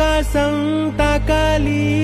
संली